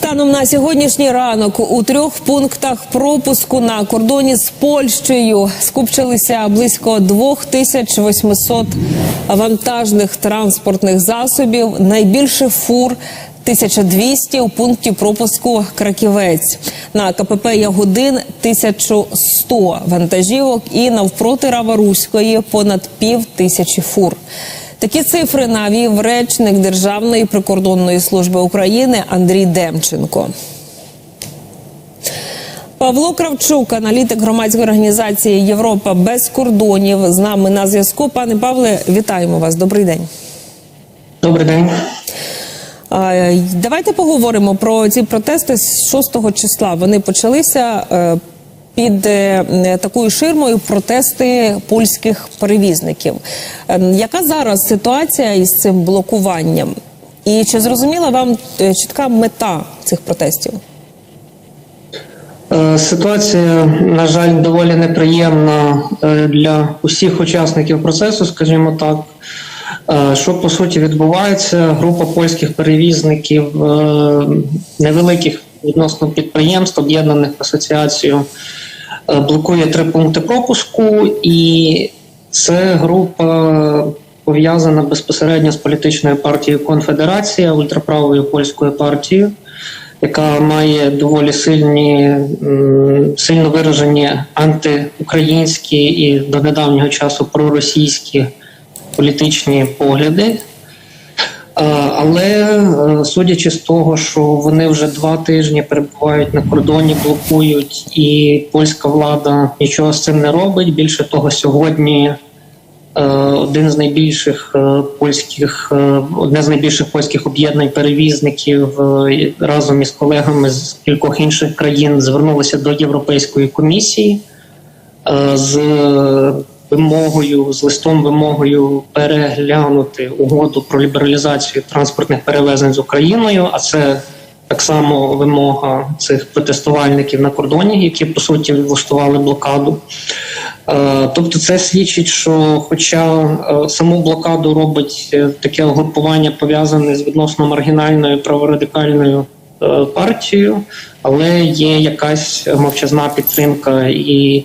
Станом на сьогоднішній ранок у трьох пунктах пропуску на кордоні з Польщею скупчилися близько 2800 вантажних транспортних засобів. Найбільше фур 1200 у пункті пропуску Краківець. На КПП Ягодин 1100 вантажівок і навпроти Раваруської понад пів тисячі фур. Такі цифри навів речник Державної прикордонної служби України Андрій Демченко. Павло Кравчук, аналітик громадської організації Європа без кордонів, з нами на зв'язку. Пане Павле, вітаємо вас. Добрий день. Добрий день. Давайте поговоримо про ці протести з 6 числа. Вони почалися е, під е, такою ширмою протести польських перевізників. Е, Яка зараз ситуація із цим блокуванням? І чи зрозуміла вам е, чітка мета цих протестів? Е, Ситуація, на жаль, доволі неприємна для усіх учасників процесу, скажімо так. Що по суті відбувається? Група польських перевізників невеликих відносно підприємств, об'єднаних в асоціацію, е, блокує три пункти пропуску, і це група пов'язана безпосередньо з політичною партією Конфедерація, ультраправою польською партією яка має доволі сильні, сильно виражені антиукраїнські і до недавнього часу проросійські політичні погляди. Е, Але е, судячи з того, що вони вже два тижні перебувають на кордоні, блокують, і польська влада нічого з цим не робить. Більше того, сьогодні Е, один з найбільших польських, одне з найбільших польських об'єднань перевізників разом із колегами з кількох інших країн звернулися до Європейської комісії з вимогою, з листом вимогою переглянути угоду про лібералізацію транспортних перевезень з Україною. А це так само вимога цих протестувальників на кордоні, які по суті влаштували блокаду. Е, Тобто, це свідчить, що, хоча е, саму блокаду робить е, таке угрупування пов'язане з відносно маргінальною праворадикальною партією, але є якась мовчазна підтримка і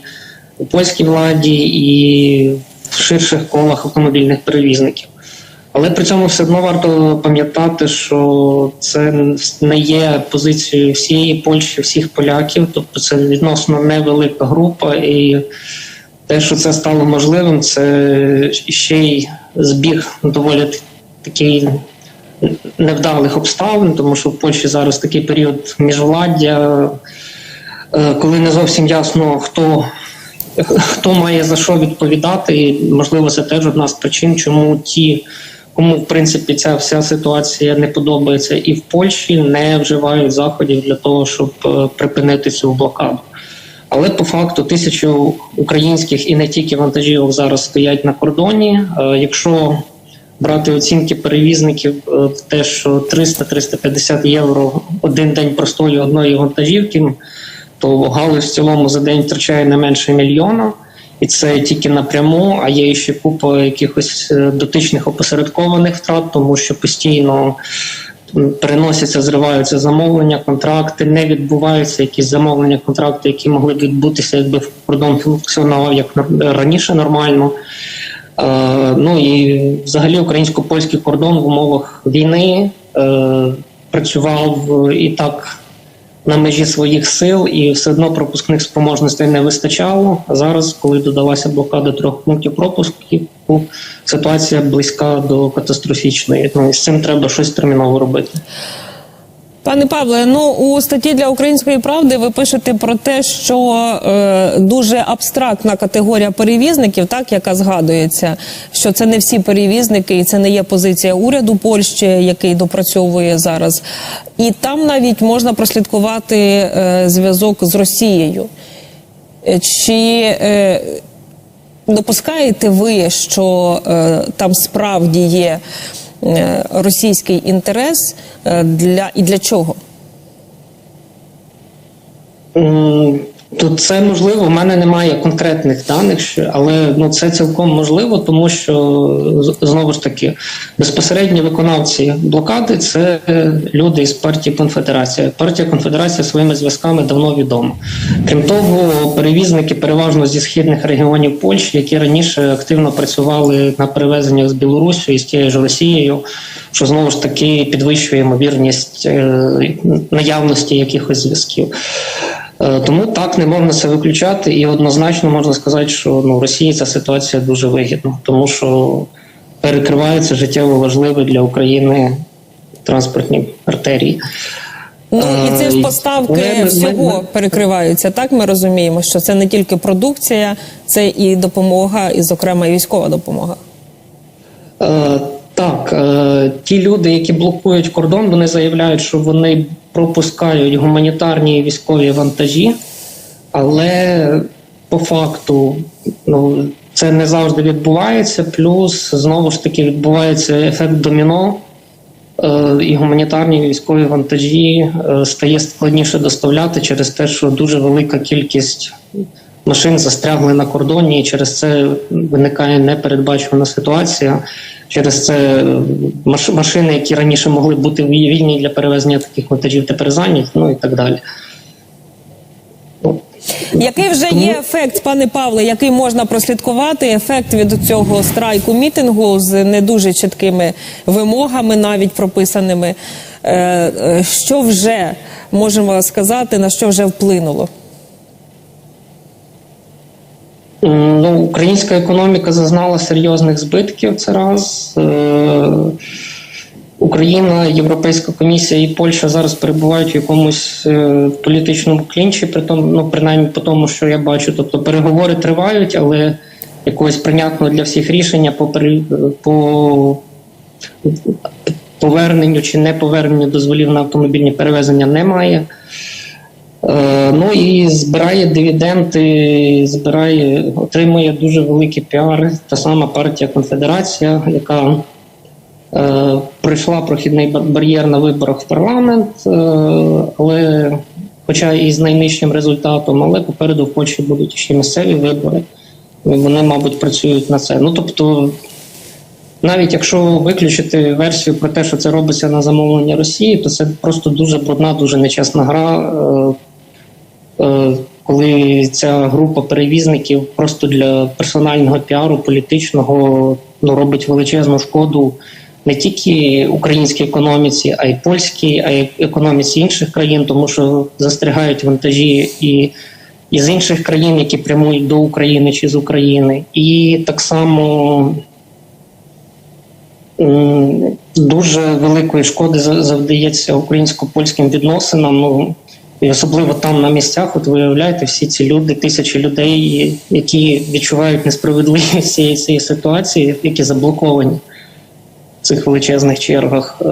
у польській владі, і в ширших колах автомобільних перевізників. Але при цьому все одно варто пам'ятати, що це не є позицією всієї Польщі, всіх поляків, тобто це відносно невелика група, і те, що це стало можливим, це ще й збіг доволі такий невдалих обставин, тому що в Польщі зараз такий період міжвладдя, е, коли не зовсім ясно, хто. Хто має за що відповідати, і можливо, це теж одна з причин, чому ті, кому в принципі ця вся ситуація не подобається, і в Польщі не вживають заходів для того, щоб е, припинити цю блокаду. Але по факту тисячу українських і не тільки вантажівок зараз стоять на кордоні. Е, Якщо брати оцінки перевізників, е, те, що 300-350 євро один день простою одної вантажівки, то галузь в цілому за день втрачає не менше мільйона. І це тільки напряму, а є ще купа якихось е, дотичних опосередкованих втрат, тому що постійно переносяться, зриваються замовлення, контракти, не відбуваються якісь замовлення, контракти, які могли б відбутися, якби кордон функціонував як раніше нормально. Е, ну і взагалі українсько-польський кордон в умовах війни е, працював і так на межі своїх сил, і все одно пропускних спроможностей не вистачало. А зараз, коли додалася блокада трьох пунктів пропуску, ситуація близька до катастрофічної. Ну і з цим треба щось терміново робити. Пане Павле, ну у статті для української правди ви пишете про те, що е, дуже абстрактна категорія перевізників, так яка згадується, що це не всі перевізники, і це не є позиція уряду Польщі, який допрацьовує зараз. І там навіть можна прослідкувати е, зв'язок з Росією. Чи е, допускаєте ви, що е, там справді є російський інтерес е, для і для чого? Тут це можливо, в мене немає конкретних даних, але ну це цілком можливо, тому що знову ж таки безпосередні виконавці блокади це люди із партії Конфедерація. Партія Конфедерація своїми зв'язками давно відома. Крім того, перевізники переважно зі східних регіонів Польщі, які раніше активно працювали на перевезеннях з Білорусі і з тією ж Росією, що знову ж таки підвищує ймовірність е, наявності якихось зв'язків. Е, Тому так не можна це виключати, і однозначно можна сказати, що ну Росії ця ситуація дуже вигідна, тому що перекриваються життєво важливі для України транспортні артерії. Ну і це ж Е, поставки ми- ми- всього ми- перекриваються. Так ми розуміємо, що це не тільки продукція, це і допомога, і зокрема і військова допомога. Е, ті люди, які блокують кордон, вони заявляють, що вони пропускають гуманітарні і військові вантажі, але по факту ну, це не завжди відбувається. Плюс знову ж таки відбувається ефект доміно. Е, І гуманітарні і військові вантажі е, стає складніше доставляти через те, що дуже велика кількість машин застрягли на кордоні, і через це виникає непередбачувана ситуація. Через це е, машини, які раніше могли бути вільні для перевезення таких вантажів, тепер зайняті, ну і так далі. Який вже є ефект, пане Павле, який можна прослідкувати? Ефект від цього страйку мітингу з не дуже чіткими вимогами, навіть прописаними. Е, е, Що вже можемо сказати, на що вже вплинуло? М, Ну, українська економіка зазнала серйозних збитків. Це раз. Е, Україна, Європейська комісія і Польща зараз перебувають в якомусь е, політичному клінчі, при тому, ну принаймні по тому, що я бачу. Тобто переговори тривають, але якогось прийнятного для всіх рішення по по поверненню чи не поверненню дозволів на автомобільні перевезення немає. Е, Ну і збирає дивіденди, збирає, отримує дуже великий піар. Та сама партія Конфедерація, яка е, пройшла прохідний бар'єр на виборах в парламент, е, але хоча і з найнижчим результатом, але попереду в Польщі будуть ще місцеві вибори. І Вони, мабуть, працюють на це. Ну тобто, навіть якщо виключити версію про те, що це робиться на замовлення Росії, то це просто дуже брудна, дуже нечесна гра. е, Коли ця група перевізників просто для персонального піару політичного ну, робить величезну шкоду не тільки українській економіці, а й польській, а й економіці інших країн, тому що застрягають вантажі і із інших країн, які прямують до України чи з України, і так само дуже великої шкоди за- завдається українсько-польським відносинам. Ну і особливо там на місцях, от ви уявляєте, всі ці люди, тисячі людей, які відчувають несправедливість цієї, цієї ситуації, які заблоковані в цих величезних чергах. Е,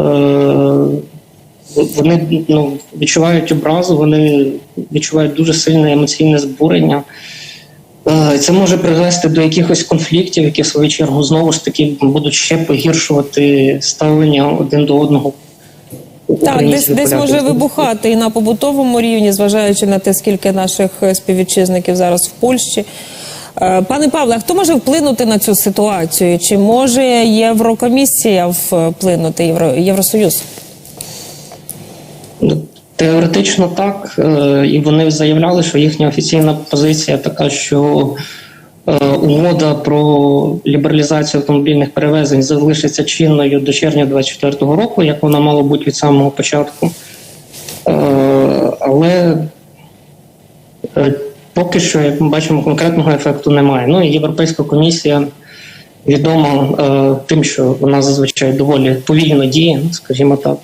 вони ну, відчувають образу, вони відчувають дуже сильне емоційне збурення. Е, Це може привести до якихось конфліктів, які в свою чергу знову ж таки будуть ще погіршувати ставлення один до одного. Так, десь, десь може вибухати і на побутовому рівні, зважаючи на те, скільки наших е, співвітчизників зараз в Польщі. Е, Пане Павле, а хто може вплинути на цю ситуацію? Чи може Єврокомісія вплинути Євро, Євросоюз? Ну, Теоретично так, е, і вони заявляли, що їхня офіційна позиція така, що угода про лібералізацію автомобільних перевезень залишиться чинною до червня 2024 року, як вона мала бути від самого початку. Е, Але е, поки що, як ми бачимо, конкретного ефекту немає. Ну і Європейська комісія відома е, тим, що вона зазвичай доволі повільно діє, скажімо так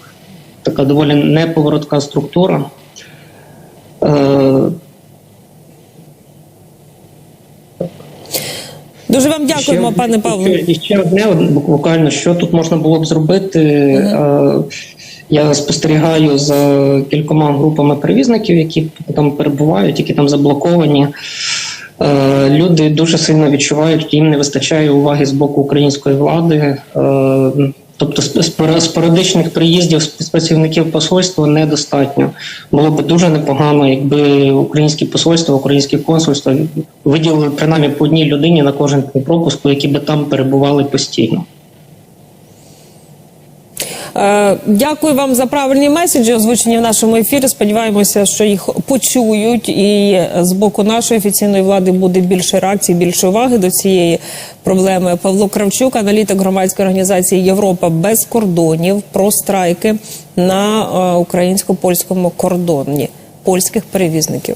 така доволі неповоротка структура. Дуже вам дякуємо, ще- пане Павло. І ще одне буквально, що тут можна було б зробити. Е, Я спостерігаю за кількома групами перевізників, які там перебувають, які там заблоковані. Е, Люди дуже сильно відчувають, їм не вистачає уваги з боку української влади. Е, Тобто сп- спорадичних приїздів спецпрацівників посольства недостатньо. Було б дуже непогано, якби українське посольство, українське консульство виділили принаймні по одній людині на кожен пропуск, які би там перебували постійно. Е, Дякую вам за правильні меседжі, озвучені в нашому ефірі. Сподіваємося, що їх почують, і з боку нашої офіційної влади буде більше реакцій, більше уваги до цієї проблеми. Павло Кравчук, аналітик громадської організації Європа без кордонів про страйки на е, українсько-польському кордоні польських перевізників.